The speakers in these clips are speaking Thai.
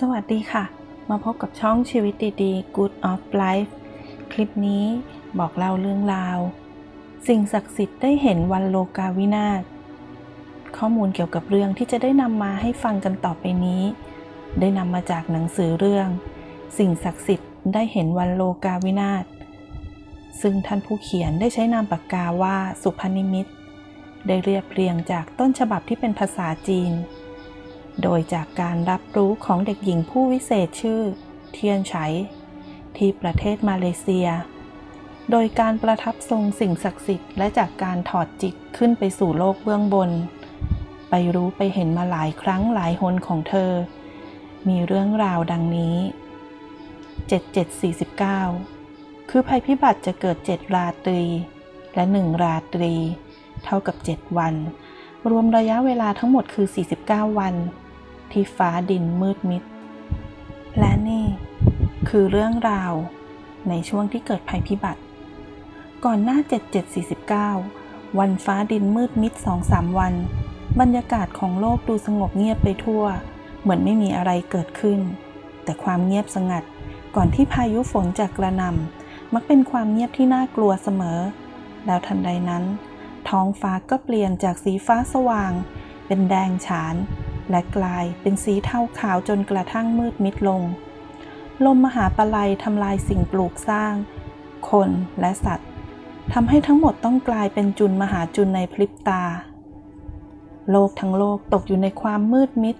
สวัสดีค่ะ มาพบกับช่องชีวิตดีๆ Good of Life คลิปนี้บอกเล่าเรื่องราว สิ่งศักดิ์สิทธิ์ได้เห็นวันโลกาวินาศข้อมูลเกี่ยวกับเรื่องที่จะได้นำมาให้ฟังกันต่อไปนี้ ได้นำมาจากหนังสือเรื่อง สิ่งศักดิ์สิทธิ์ได้เห็นวันโลกาวินาศซึ่งท่านผู้เขียนได้ใช้นามปากกาว่าสุพนิมิตได้เรียบเรียงจากต้นฉบับที่เป็นภาษาจีน โดยจากการรับรู้ของเด็กหญิงผู้วิเศษชื่อ เทียนไฉที่ประเทศมาเลเซีย โดยการประทับทรงสิ่งศักดิ์สิทธิ์และจากการถอดจิตขึ้นไปสู่โลกเบื้องบน ไปรู้ไปเห็นมาหลายครั้งหลายหนของเธอ มีเรื่องราวดังนี้ 7749 คือภัยพิบัติจะเกิด 7 ราตรี และ 1 ราตรี เท่ากับ 7 วัน รวมระยะเวลาทั้งหมดคือ 49 วัน ที่ฟ้าดินมืดมิด และนี่คือเรื่องราวในช่วงที่เกิดภัยพิบัติ ก่อนหน้า 7749 วันฟ้าดินมืดมิด2-3วัน บรรยากาศของโลกดูสงบเงียบไปทั่ว เหมือนไม่มีอะไรเกิดขึ้น แต่ความเงียบสงัด ก่อนที่พายุฝนจะกระนำมักเป็นความเงียบที่น่ากลัวเสมอ แล้วทันใดนั้น ท้องฟ้าก็เปลี่ยนจากสีฟ้าสว่าง เป็นแดงฉาน และกลายเป็นสีเทาขาวจนกระทั่งมืดมิดลง ลมมหาปลัยทำลายสิ่งปลูกสร้าง คนและสัตว์ทำให้ทั้งหมดต้องกลายเป็นจุนมหาจุนในพริบตา โลกทั้งโลกตกอยู่ในความมืดมิด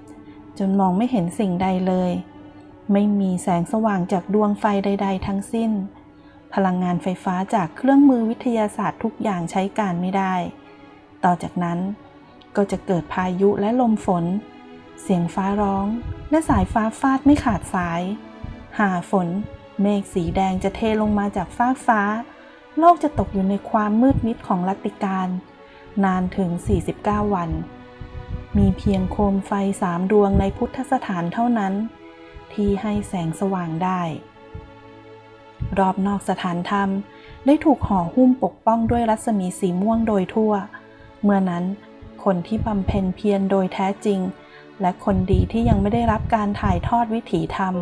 จนมองไม่เห็นสิ่งใดเลย ไม่มีแสงสว่างจากดวงไฟใด ๆ ทั้งสิ้น พลังงานไฟฟ้าจากเครื่องมือวิทยาศาสตร์ทุกอย่างใช้การไม่ได้ ต่อจากนั้นก็จะเกิดพายุและลมฝน เสียงฟ้าร้อง และสายฟ้าฟาดไม่ขาดสาย หาฝน เมฆสีแดงจะเทลงมาจากฟ้ากฟ้า โลกจะตกอยู่ในความมืดมิดของลัตติการ นานถึง 49 วัน มีเพียงโคมไฟสามดวงในพุทธสถานเท่านั้น ที่ให้แสงสว่างได้ รอบนอกสถานธรรมได้ถูกห่อหุ้มปกป้องด้วยรัศมีสีม่วงโดยทั่ว เมื่อนั้นคนที่บำเพ็ญเพียรโดยแท้จริง และคนดีที่ยังไม่ได้รับการถ่ายทอดวิถีธรรม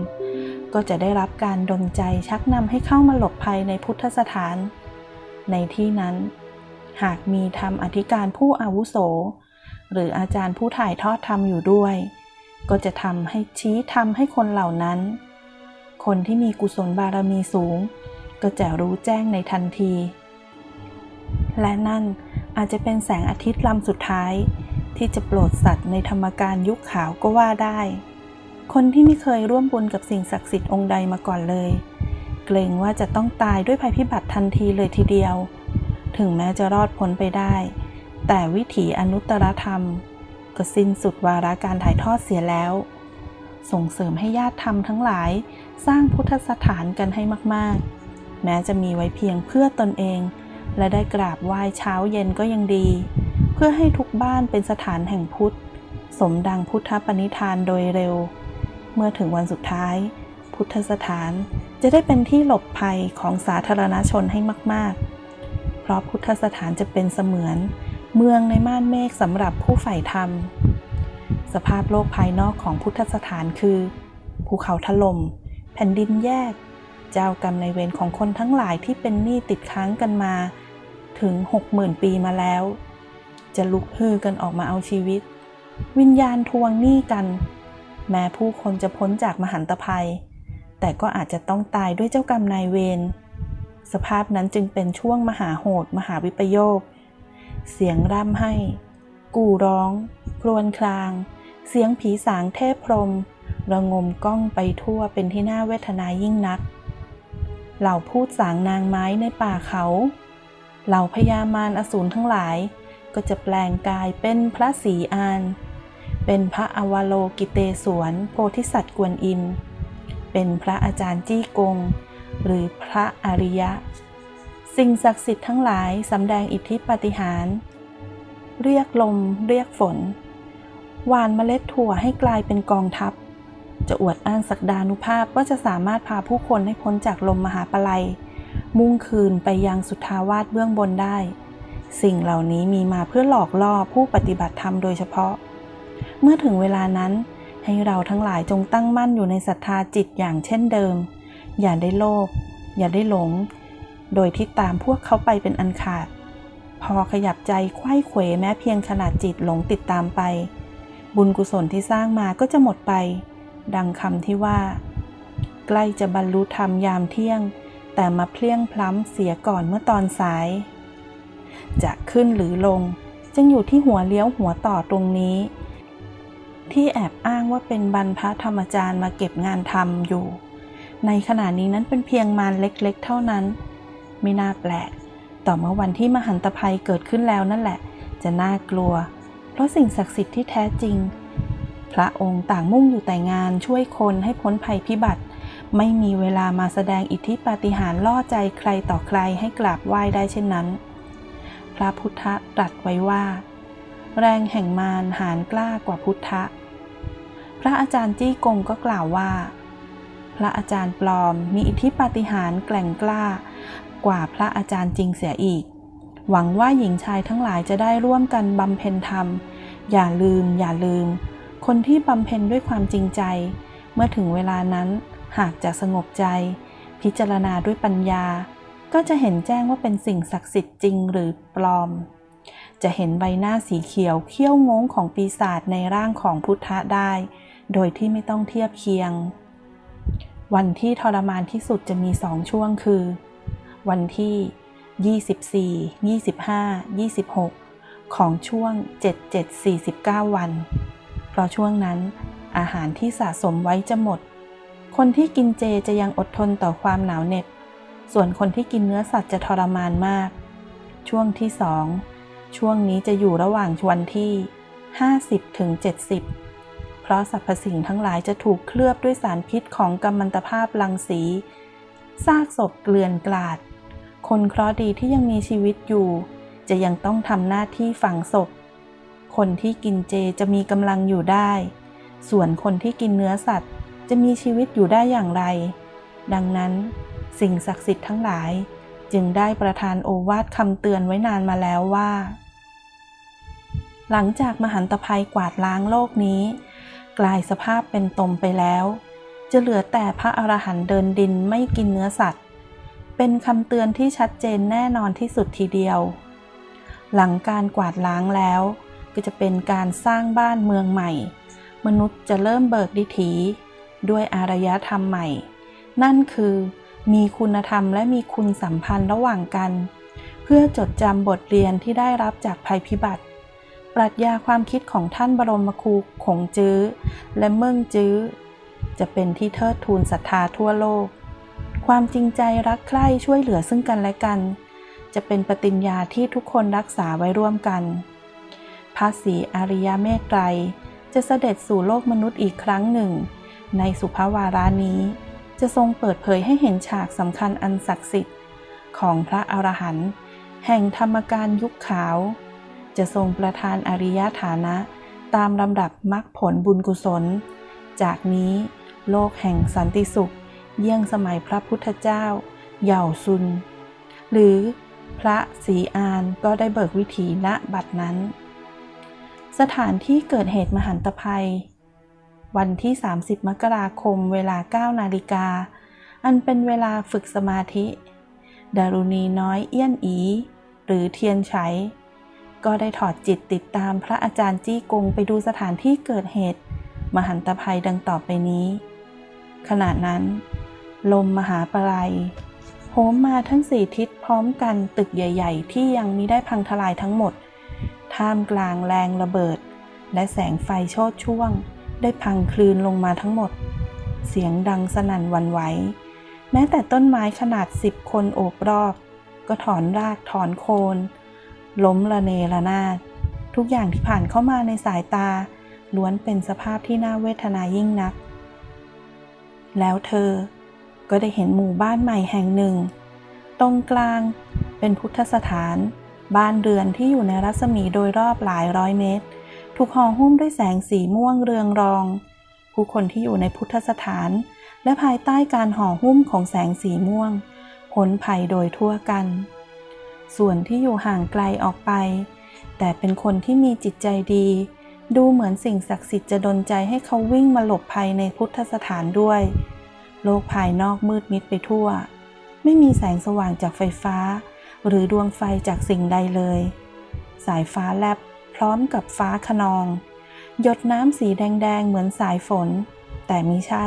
ก็จะได้รับการดลใจชักนำให้เข้ามาหลบภัยในพุทธสถาน ในที่นั้น หากมีธรรมอธิการผู้อาวุโส หรืออาจารย์ผู้ถ่ายทอดธรรมอยู่ด้วย ก็จะทำให้ชี้ทำให้คนเหล่านั้น คนที่มีกุศลบารมีสูง ก็จะรู้แจ้งในทันที และนั่นอาจจะเป็นแสงอาทิตย์ลำสุดท้าย ที่จะโปรดสัตว์ในธรรมการยุคขาวก็ว่าได้ คนที่ไม่เคยร่วมบุญกับสิ่งศักดิ์สิทธิ์องค์ใดมาก่อนเลย เกรงว่าจะต้องตายด้วยภัยพิบัติทันทีเลยทีเดียว ถึงแม้จะรอดพ้นไปได้ แต่วิถีอนุตตรธรรม ก็สิ้นสุดวาระการถ่ายทอดเสียแล้ว ส่งเสริมให้ญาติธรรมทั้งหลายสร้างพุทธสถานกันให้มากๆ แม้จะมีไว้เพียงเพื่อตนเอง และได้กราบไหว้เช้าเย็นก็ยังดี พื่อให้ทุกบ้านเป็นสถานแห่งพุทธ สมดังพุทธปณิธานโดยเร็ว เมื่อถึงวันสุดท้าย พุทธสถานจะได้เป็นที่หลบภัยของสาธารณชนให้มาก ๆ เพราะพุทธสถานจะเป็นเสมือน เมืองในม่านเมฆสำหรับผู้ใฝ่ธรรม สภาพโลกภายนอกของพุทธสถานคือ ภูเขาถล่มแผ่นดินแยก เจ้ากรรมในเวรของคนทั้งหลายที่เป็นหนี้ติดค้างกันมา ถึง 60,000 ปีมาแล้ว จะลุกฮือกันออกมาเอาชีวิต วิญญาณทวงหนี้กัน แม้ผู้คนจะพ้นจากมหันตภัย แต่ก็อาจจะต้องตายด้วยเจ้ากรรมนายเวรสภาพนั้นจึงเป็นช่วงมหาโหด มหาวิปโยค เสียงร่ำให้ กู่ร้องครวญคราง เสียงผีสางเทพพรม ระงมก้องไปทั่วเป็นที่น่าเวทนายิ่งนัก เหล่าพูดสางนางไม้ในป่าเขา เหล่าพญามารอสูรทั้งหลาย ก็จะแปลงกายเป็นพระศรีอาน เป็นพระอวโลกิเตศวรโพธิสัตว์กวนอินเป็นพระอาจารย์จี้กง หรือพระอริยะ สิ่งศักดิ์สิทธิ์ทั้งหลายสำแดงอิทธิปาฏิหาริเรียกลมเรียกฝน หวานเมล็ดถั่วให้กลายเป็นกองทัพ จะอวดอ้างศักดานุภาพว่าจะสามารถพาผู้คนให้พ้นจากลมมหาปลัย มุ่งคืนไปยังสุทธาวาสเบื้องบนได้ สิ่งเหล่านี้มีมาเพื่อหลอกล่อผู้ปฏิบัติธรรมโดยเฉพาะ เมื่อถึงเวลานั้นให้เราทั้งหลายจงตั้งมั่นอยู่ในศรัทธาจิตอย่างเช่นเดิม อย่าได้โลภอย่าได้หลง โดยที่ตามพวกเขาไปเป็นอันขาด พอขยับใจไข้เขวแม้เพียงขนาดจิตหลงติดตามไป บุญกุศลที่สร้างมาก็จะหมดไป ดังคำที่ว่า ใกล้จะบรรลุธรรมยามเที่ยง แต่มาเพลี้ยงพล้ำเสียก่อนเมื่อตอนสาย จะขึ้นหรือลง จึงอยู่ที่หัวเลี้ยวหัวต่อตรงนี้ ที่แอบอ้างว่าเป็นบรรพธรรมจารย์มาเก็บงานทำอยู่ ในขณะนี้นั้นเป็นเพียงมารเล็กๆ เท่านั้น ไม่น่าแปลก ต่อเมื่อวันที่มหันตภัยเกิดขึ้นแล้วนั่นแหละ จะน่ากลัว เพราะสิ่งศักดิ์สิทธิ์ที่แท้จริง พระองค์ต่างมุ่งอยู่แต่งานช่วยคนให้พ้นภัยพิบัติไม่มีเวลามาแสดงอิทธิปาฏิหาริย์ล่อใจใครต่อใครให้กราบไหว้ได้เช่นนั้น พระพุทธตรัสไว้ว่า แรงแห่งมารหารกล้ากว่าพุทธะ พระอาจารย์จี้กงก็กล่าวว่า พระอาจารย์ปลอมมีอิทธิปาฏิหาริย์แกล่งกล้ากว่าพระอาจารย์จริงเสียอีก หวังว่าหญิงชายทั้งหลายจะได้ร่วมกันบำเพ็ญธรรม อย่าลืม อย่าลืม คนที่บำเพ็ญด้วยความจริงใจ เมื่อถึงเวลานั้นหากจะสงบใจ พิจารณาด้วยปัญญา ก็จะเห็นแจ้งว่าเป็นสิ่งศักดิ์สิทธิ์จริงหรือปลอม จะเห็นใบหน้าสีเขียวเขี้ยวงงของปีศาจในร่างของพุทธะได้ โดยที่ไม่ต้องเทียบเคียง วันที่ทรมานที่สุดจะมีสองช่วงคือ วันที่ 24 25 26 ของช่วง 77 49 วัน เพราะช่วงนั้นอาหารที่สะสมไว้จะหมด คนที่กินเจจะยังอดทนต่อความหนาวเหน็บ ส่วนคนที่กินเนื้อสัตว์จะทรมานมาก ช่วงที่สองช่วงนี้จะอยู่ระหว่างวันที่ 50ถึง70 เพราะสรรพสิ่งทั้งหลายจะถูกเคลือบด้วยสารพิษของกัมมันตภาพรังสี ซากศพเกลื่อนกลาด คนเคราะห์ดีที่ยังมีชีวิตอยู่ จะยังต้องทำหน้าที่ฝังศพ คนที่กินเจจะมีกำลังอยู่ได้ ส่วนคนที่กินเนื้อสัตว์จะมีชีวิตอยู่ได้อย่างไร ดังนั้น สิ่งศักดิ์สิทธิ์ทั้งหลาย จึงได้ประทานโอวาทคำเตือนไว้นานมาแล้วว่า หลังจากมหันตภัยกวาดล้างโลกนี้ กลายสภาพเป็นตมไปแล้ว จะเหลือแต่พระอรหันต์เดินดินไม่กินเนื้อสัตว์ เป็นคำเตือนที่ชัดเจนแน่นอนที่สุดทีเดียว หลังการกวาดล้างแล้วก็จะเป็นการสร้างบ้านเมืองใหม่ มนุษย์จะเริ่มเบิกดิถี ด้วยอารยธรรมใหม่ นั่นคือ มีคุณธรรมและมีคุณสัมพันธ์ระหว่างกัน เพื่อจดจำบทเรียนที่ได้รับจากภัยพิบัติ ปรัชญาความคิดของท่านบรมครูขงจื้อ และเมิ่งจื้อ จะเป็นที่เทิดทูนศรัทธาทั่วโลก ความจริงใจรักใคร่ช่วยเหลือซึ่งกันและกัน จะเป็นปฏิญญาที่ทุกคนรักษาไว้ร่วมกันพระศรีอริยเมตไตรจะเสด็จสู่โลกมนุษย์อีกครั้งหนึ่ง ในสุภาวารานี้ จะทรงเปิดเผยให้เห็นฉากสำคัญอันศักดิ์สิทธิ์ ของพระอรหันต์แห่งธรรมการยุคขาว จะทรงประทานอริยฐานะตามลำดับมรรคผลบุญกุศล จากนี้โลกแห่งสันติสุข เยี่ยงสมัยพระพุทธเจ้า เหย่าซุน หรือพระศรีอานก็ได้เบิกวิถีณบัดนั้น สถานที่เกิดเหตุมหันตภัย วันที่ 30 มกราคมเวลา 9 นาฬิกา อันเป็นเวลาฝึกสมาธิ ดารุณีน้อยเอี้ยนอี หรือเทียนไฉก็ได้ถอดจิตติดตามพระอาจารย์จี้กงไปดูสถานที่เกิดเหตุ มหันตภัยดังต่อไปนี้ ขณะนั้น ลมมหาปรายโหมมาทั้งสี่ทิศพร้อมกันตึกใหญ่ ๆ ที่ยังมิได้พังทลายทั้งหมด ท่ามกลางแรงระเบิด และแสงไฟโชดช่วง ได้พังคลืนลงมาทั้งหมด เสียงดังสนั่นวันไหว แม้แต่ต้นไม้ขนาดสิบคนโอบรอบ ก็ถอนรากถอนโคน ล้มระเนระนาด ทุกอย่างที่ผ่านเข้ามาในสายตา ล้วนเป็นสภาพที่น่าเวทนายิ่งนัก แล้วเธอก็ได้เห็นหมู่บ้านใหม่แห่งหนึ่ง ตรงกลางเป็นพุทธสถาน บ้านเรือนที่อยู่ในรัศมีโดยรอบหลายร้อยเมตร ถูกห่อหุ้มด้วยแสงสีม่วงเรืองรอง ผู้คนที่อยู่ในพุทธสถาน และภายใต้การห่อหุ้มของแสงสีม่วงพ้นภัยโดยทั่วกัน ส่วนที่อยู่ห่างไกลออกไป แต่เป็นคนที่มีจิตใจดี ดูเหมือนสิ่งศักดิ์สิทธิ์จะดลใจให้เขาวิ่งมาหลบภัยในพุทธสถานด้วย โลกภายนอกมืดมิดไปทั่ว ไม่มีแสงสว่างจากไฟฟ้า หรือดวงไฟจากสิ่งใดเลย สายฟ้าแลบ พร้อมกับฟ้าขนอง หยดน้ำสีแดงๆ เหมือนสายฝน แต่มิใช่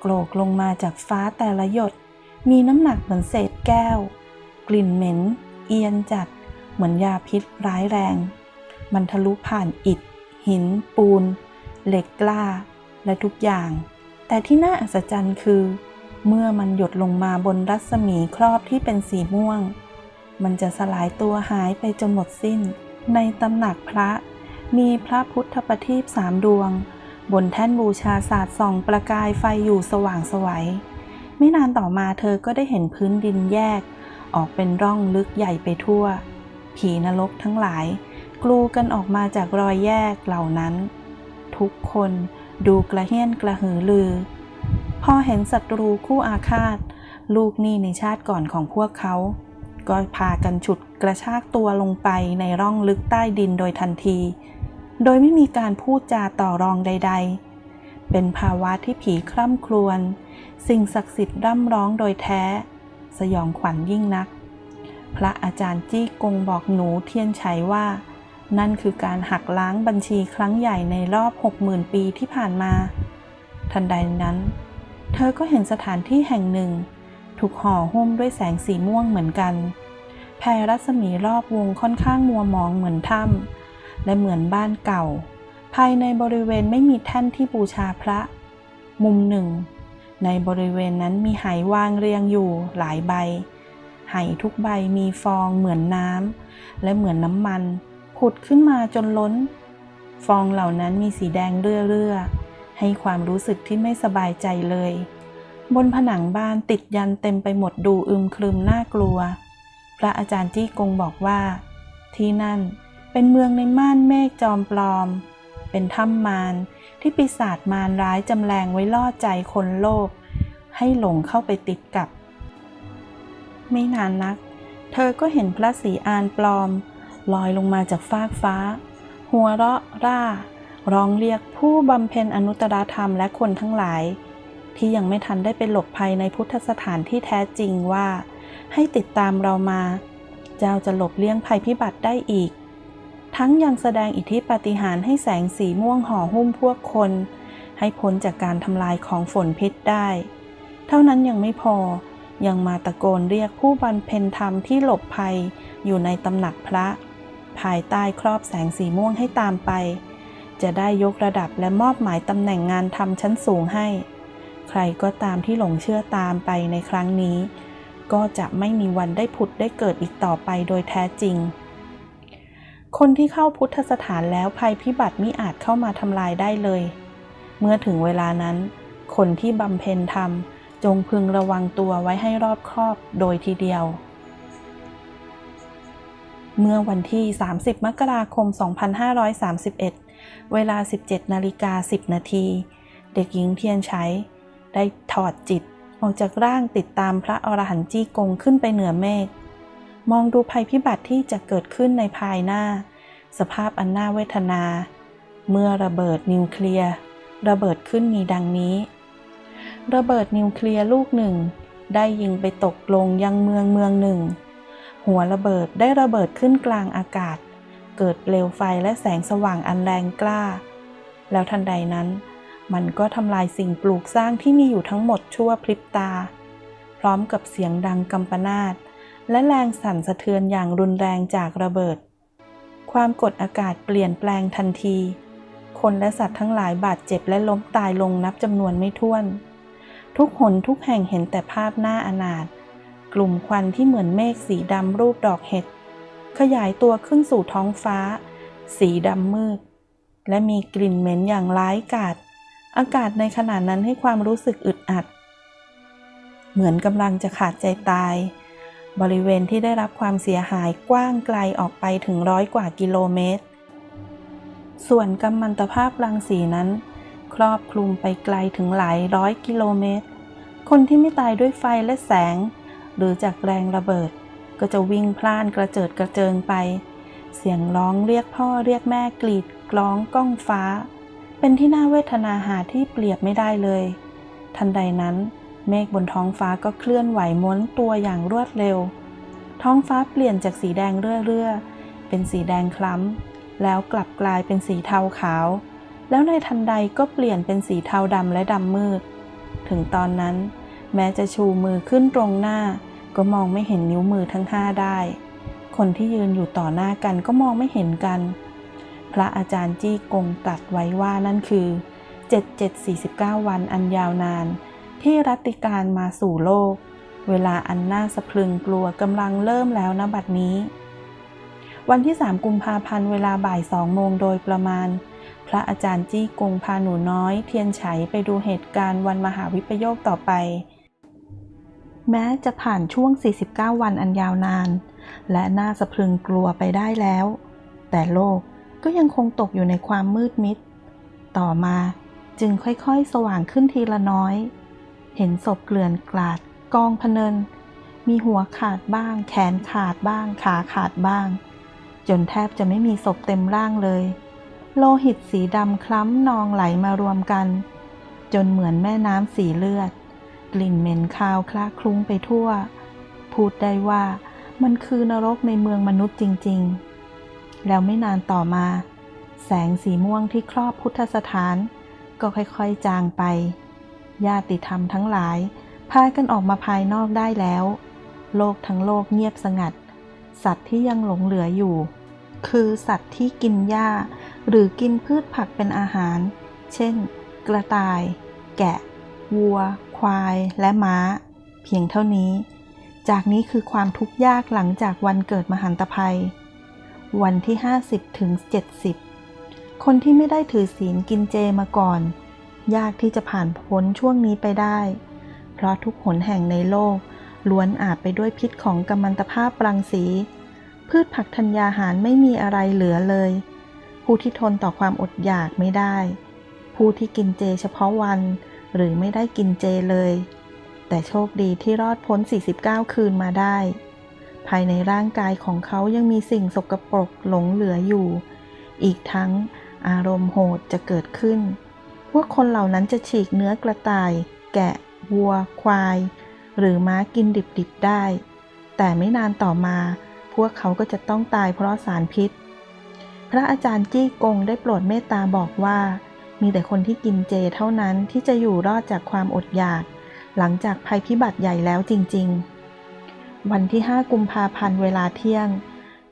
โกรกลงมาจากฟ้าแต่ละหยด มีน้ำหนักเหมือนเศษแก้ว กลิ่นเหม็น เอียนจัด เหมือนยาพิษร้ายแรง มันทะลุผ่านอิฐ หิน ปูน เหล็กกล้า และทุกอย่าง แต่ที่น่าอัศจรรย์คือ เมื่อมันหยดลงมาบนรัศมีครอบที่เป็นสีม่วง มันจะสลายตัวหายไปจนหมดสิ้น ในตำหนักพระ มีพระพุทธประทีปสามดวง บนแท่นบูชาศาสตร์ส่องประกายไฟอยู่สว่างไสวัย ไม่นานต่อมาเธอก็ได้เห็นพื้นดินแยก ออกเป็นร่องลึกใหญ่ไปทั่ว ผีนรกทั้งหลาย กลูกันออกมาจากรอยแยกเหล่านั้น ทุกคนดูกระเฮี้ยนกระหือรือ พอเห็นศัตรูคู่อาฆาต ลูกหนี้ในชาติก่อนของพวกเขา ก็พากันฉุดกระชากตัวลงไปในร่องลึกใต้ดินโดยทันที โดยไม่มีการพูดจาต่อรองใด ๆ เป็นภาวะที่ผีคร่ำครวญ สิ่งศักดิ์สิทธิ์ร่ำร้องโดยแท้ สยองขวัญยิ่งนัก พระอาจารย์จี้กงบอกหนูเทียนชัยว่า นั่นคือการหักล้างบัญชีครั้งใหญ่ในรอบ 60,000 ปีที่ผ่านมา ทันใดนั้น เธอก็เห็นสถานที่แห่งหนึ่ง ถูกห่อหุ้มด้วยแสงสีม่วงเหมือนกันแผ่รัศมีรอบวงค่อนข้างมัวมองเหมือนถ้ำและเหมือนบ้านเก่า ภายในบริเวณไม่มีแท่นที่บูชาพระ มุมหนึ่ง ในบริเวณนั้นมีไหวางเรียงอยู่หลายใบ ไหทุกใบมีฟองเหมือนน้ำและเหมือนน้ำมัน ผุดขึ้นมาจนล้น ฟองเหล่านั้นมีสีแดงเรื่อๆให้ความรู้สึกที่ไม่สบายใจเลย บนผนังบ้านติดยันเต็มไปหมดดูอึมครึมน่ากลัว พระอาจารย์จี้กงบอกว่า ที่นั่นเป็นเมืองในม่านเมฆจอมปลอม เป็นถ้ำมารที่ปีศาจมารร้ายจำแรงไว้ล่อใจคนโลภให้หลงเข้าไปติดกับ ไม่นานนัก เธอก็เห็นพระศรีอานปลอม ลอยลงมาจากฟากฟ้า หัวเราะร่า ร้องเรียกผู้บำเพ็ญอนุตตรธรรมและคนทั้งหลาย ที่ยังไม่ทันได้ไปหลบภัยในพุทธสถานที่แท้จริงว่า ให้ติดตามเรามา เจ้าจะหลบเลี่ยงภัยพิบัติได้อีก ทั้งยังแสดงอิทธิปาฏิหาริย์ให้แสงสีม่วงห่อหุ้มพวกคน ให้พ้นจากการทำลายของฝนพิษได้ เท่านั้นยังไม่พอยังมาตะโกนเรียกผู้บรรเพ็ญธรรมที่หลบภัยอยู่ในตำหนักพระ ภายใต้ครอบแสงสีม่วงให้ตามไป จะได้ยกระดับและมอบหมายตำแหน่งงานทำชั้นสูงให้ รก็ตามที่หลงเชื่อตามไปในครั้งนี้ ก็จะไม่มีวันได้ผุดได้เกิดอีกต่อไปโดยแท้จริง คนที่เข้าพุทธสถานแล้วภัยพิบัติมิอาจเข้ามาทำลายได้เลย เมื่อถึงเวลานั้น คนที่บำเพ็ญธรรมจงพึงระวังตัวไว้ให้รอบคอบโดยทีเดียว เมื่อวันที่ 30 มกราคม 2531 เวลา 17 นาฬิกา 10 นาที เด็กหญิงเทียนใช้ ได้ถอดจิต ออกจากร่างติดตามพระอรหันต์จี้กงขึ้นไปเหนือเมฆมองดูภัยพิบัติที่จะเกิดขึ้นในภายหน้า สภาพอันน่าเวทนา เมื่อระเบิดนิวเคลียร์ระเบิดขึ้นมีดังนี้ ระเบิดนิวเคลียร์ลูกหนึ่ง ได้ยิงไปตกลงยังเมืองเมืองหนึ่ง หัวระเบิดได้ระเบิดขึ้นกลางอากาศ เกิดเปลวไฟและแสงสว่างอันแรงกล้า แล้วทันใดนั้น มันก็ทำลายสิ่งปลูกสร้างที่มีอยู่ทั้งหมดชั่วพริบตา พร้อมกับเสียงดังกำปนาตและแรงสั่นสะเทือนอย่างรุนแรงจากระเบิด ความกดอากาศเปลี่ยนแปลงทันที คนและสัตว์ทั้งหลายบาดเจ็บและล้มตายลงนับจำนวนไม่ถ้วน ทุกหนทุกแห่งเห็นแต่ภาพหน้าอนาถกลุ่มควันที่เหมือนเมฆสีดำรูปดอกเห็ด ขยายตัวขึ้นสู่ท้องฟ้า สีดำมืด และมีกลิ่นเหม็นอย่างร้ายกาจ อากาศในขณะนั้นให้ความรู้สึกอึดอัด เหมือนกำลังจะขาดใจตาย บริเวณที่ได้รับความเสียหายกว้างไกลออกไปถึงร้อยกว่ากิโลเมตร ส่วนกัมมันตภาพรังสีนั้น ครอบคลุมไปไกลถึงหลายร้อยกิโลเมตร คนที่ไม่ตายด้วยไฟและแสง หรือจากแรงระเบิด ก็จะวิ่งพล่านกระเจิดกระเจิงไป เสียงร้องเรียกพ่อเรียกแม่กรีดร้องก้องฟ้า เป็นที่น่าเวทนาหาที่เปรียบไม่ได้เลย ทันใดนั้น เมฆบนท้องฟ้าก็เคลื่อนไหวม้วนตัวอย่างรวดเร็ว ท้องฟ้าเปลี่ยนจากสีแดงเรื่อๆเป็นสีแดงคล้ำ แล้วกลับกลายเป็นสีเทาขาว แล้วในทันใดก็เปลี่ยนเป็นสีเทาดำและดำมืด ถึงตอนนั้น แม้จะชูมือขึ้นตรงหน้า ก็มองไม่เห็นนิ้วมือทั้งห้าได้ คนที่ยืนอยู่ต่อหน้ากันก็มองไม่เห็นกัน พระอาจารย์จี้กงตรัสไว้ว่านั่นคือ 7749 วันอันยาวนาน ที่รัตติการมาสู่โลก เวลาอันน่าสะพรึงกลัวกำลังเริ่มแล้วนะบัดนี้ วันที่ 3 กุมภาพันธ์เวลาบ่ายสองโมงโดยประมาณ พระอาจารย์จี้กงพาหนูน้อยเทียนไฉไปดูเหตุการณ์วันมหาวิปโยคต่อไป แม้จะผ่านช่วง 49 วันอันยาวนาน และน่าสะพรึงกลัวไปได้แล้ว แต่โลก ก็ยังคงตกอยู่ในความมืดมิด ต่อมาจึงค่อยๆ สว่างขึ้นทีละน้อย เห็นศพเกลื่อนกลาด กองพเนิน มีหัวขาดบ้าง แขนขาดบ้าง ขาขาดบ้าง จนแทบจะไม่มีศพเต็มร่างเลย โลหิตสีดำคล้ำนองไหลมารวมกัน จนเหมือนแม่น้ำสีเลือด กลิ่นเหม็นคาวคละคลุ้งไปทั่ว พูดได้ว่ามันคือนรกในเมืองมนุษย์จริง ๆ แล้วไม่นานต่อมา แสงสีม่วงที่ครอบพุทธสถาน ก็ค่อยๆจางไป ญาติธรรมทั้งหลายพากันออกมาภายนอกได้แล้ว โลกทั้งโลกเงียบสงัด สัตว์ที่ยังหลงเหลืออยู่ คือสัตว์ที่กินหญ้า หรือกินพืชผักเป็นอาหาร เช่น กระต่าย แกะ วัว ควาย และม้า เพียงเท่านี้ จากนี้คือความทุกข์ยากหลังจากวันเกิดมหันตภัย วันที่ 50ถึง70 คนที่ไม่ได้ถือศีลกินเจมาก่อน ยากที่จะผ่านพ้นช่วงนี้ไปได้ เพราะทุกหนแห่งในโลก ล้วนอาบไปด้วยพิษของกัมมันตภาพรังสี พืชผักธัญญาหารไม่มีอะไรเหลือเลย ผู้ที่ทนต่อความอดอยากไม่ได้ ผู้ที่กินเจเฉพาะวันหรือไม่ได้กินเจเลย แต่โชคดีที่รอดพ้น 49 คืนมาได้ ภายในร่างกายของเขายังมีสิ่งสกปรกหลงเหลืออยู่ อีกทั้งอารมณ์โหดจะเกิดขึ้น พวกคนเหล่านั้นจะฉีกเนื้อกระต่าย แกะ วัว ควาย หรือม้ากินดิบๆได้ แต่ไม่นานต่อมา พวกเขาก็จะต้องตายเพราะสารพิษ พระอาจารย์จี้กงได้โปรดเมตตาบอกว่า มีแต่คนที่กินเจเท่านั้นที่จะอยู่รอดจากความอดอยาก หลังจากภัยพิบัติใหญ่แล้วจริง ๆ วันที่ 5 กุมภาพันธ์เวลาเที่ยง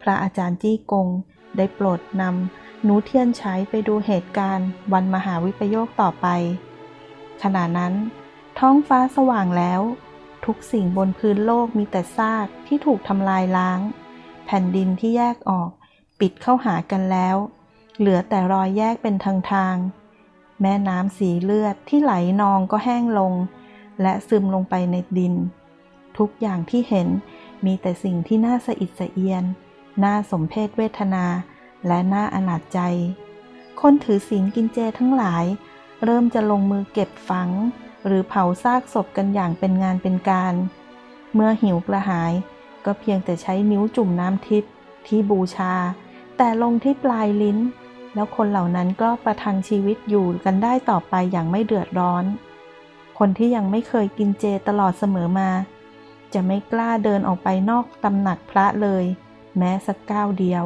พระอาจารย์จี้กง ได้โปรดนำหนูเทียนใช้ไปดูเหตุการณ์ วันมหาวิปโยคต่อไป ขณะนั้น ท้องฟ้าสว่างแล้ว ทุกสิ่งบนพื้นโลกมีแต่ซากที่ถูกทำลายล้าง แผ่นดินที่แยกออก ปิดเข้าหากันแล้ว เหลือแต่รอยแยกเป็นทางทางๆแม่น้ำสีเลือดที่ไหลนองก็แห้งลง และซึมลงไปในดิน ทุกอย่างที่เห็นมีแต่สิ่งที่น่าสะอิดสะเอียน น่าสมเพศเวทนา และน่าอนาจใจ คนถือศีลกินเจทั้งหลาย เริ่มจะลงมือเก็บฝัง หรือเผาซากศพกันอย่างเป็นงานเป็นการ เมื่อหิวกระหาย ก็เพียงแต่ใช้นิ้วจุ่มน้ำทิพย์ที่บูชา แต่ลงที่ปลายลิ้น แล้วคนเหล่านั้นก็ประทังชีวิตอยู่กันได้ต่อไปอย่างไม่เดือดร้อน คนที่ยังไม่เคยกินเจตลอดเสมอมา จะไม่กล้าเดินออกไปนอกตำหนักพระเลย แม้สักก้าวเดียว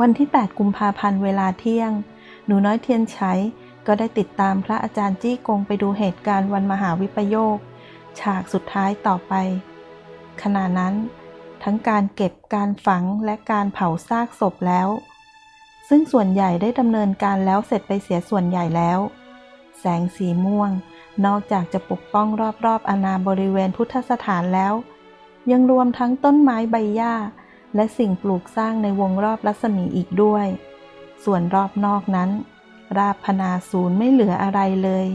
วันที่ 8 กุมภาพันธ์เวลาเที่ยง หนูน้อยเทียนใช้ก็ได้ติดตามพระอาจารย์จี้กงไปดูเหตุการณ์วันมหาวิปโยค ฉากสุดท้ายต่อไป ขณะนั้น ทั้งการเก็บการฝังและการเผาซากศพแล้ว ซึ่งส่วนใหญ่ได้ดำเนินการแล้วเสร็จไปเสียส่วนใหญ่แล้ว แสงสีม่วง นอกจากจะปกป้องรอบๆอาณาบริเวณพุทธสถานแล้ว ยังรวมทั้งต้นไม้ใบหญ้า และสิ่งปลูกสร้างในวงรอบรัศมีอีกด้วย ส่วนรอบนอกนั้น ราบพนาศูนย์ไม่เหลืออะไรเลย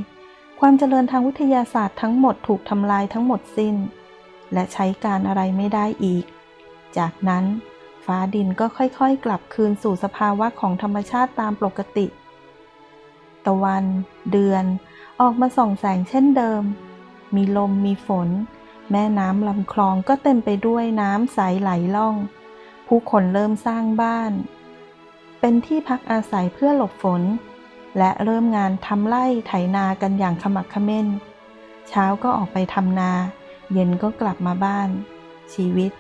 ความเจริญทางวิทยาศาสตร์ทั้งหมดถูกทำลายทั้งหมดสิ้น และใช้การอะไรไม่ได้อีก จากนั้นฟ้าดินก็ค่อยๆ กลับคืนสู่สภาวะของธรรมชาติตามปกติ ตะวัน เดือน ออกมาส่องแสงเช่นเดิม มีลมมีฝน แม่น้ำลำคลองก็เต็มไปด้วยน้ำใสไหลล่อง ผู้คนเริ่มสร้างบ้าน เป็นที่พักอาศัยเพื่อหลบฝน และเริ่มงานทำไร่ไถนากันอย่างขมักเขม้น เช้าก็ออกไปทำนา เย็นก็กลับมาบ้าน ชีวิต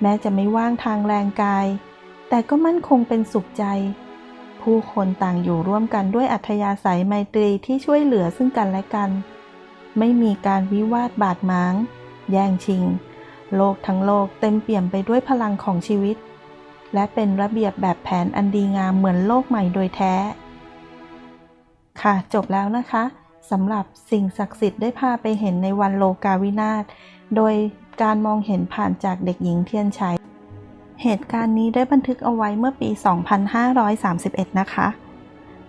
แม้จะไม่ว่างทางแรงกาย แต่ก็มั่นคงเป็นสุขใจ ผู้คนต่างอยู่ร่วมกันด้วยอัธยาศัยไมตรีที่ช่วยเหลือซึ่งกันและกัน ไม่มีการวิวาทบาดหมาง แย่งชิง โลกทั้งโลกเต็มเปี่ยมไปด้วยพลังของชีวิต และเป็นระเบียบแบบแผนอันดีงามเหมือนโลกใหม่โดยแท้ ค่ะจบแล้วนะคะสำหรับสิ่งศักดิ์สิทธิ์ได้พาไปเห็นในวันโลกาวินาศโดยการมองเห็นผ่านจากเด็กหญิงเทียนชัย เหตุการณ์นี้ได้บันทึกเอาไว้เมื่อปี 2531 นะคะ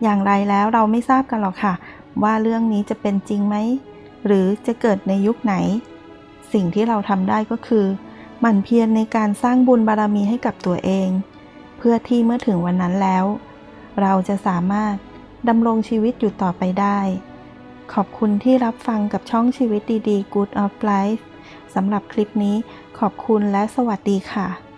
อย่างไรแล้วเราไม่ทราบกันหรอกค่ะ ว่าเรื่องนี้จะเป็นจริงไหม หรือจะเกิดในยุคไหน สิ่งที่เราทำได้ก็คือ หมั่นเพียรในการสร้างบุญบารมีให้กับตัวเอง เพื่อที่เมื่อถึงวันนั้นแล้ว เราจะสามารถดำรงชีวิตอยู่ต่อไปได้ ขอบคุณที่รับฟังกับช่องชีวิตดีๆ Good of Life สำหรับคลิปนี้ขอบคุณและสวัสดีค่ะ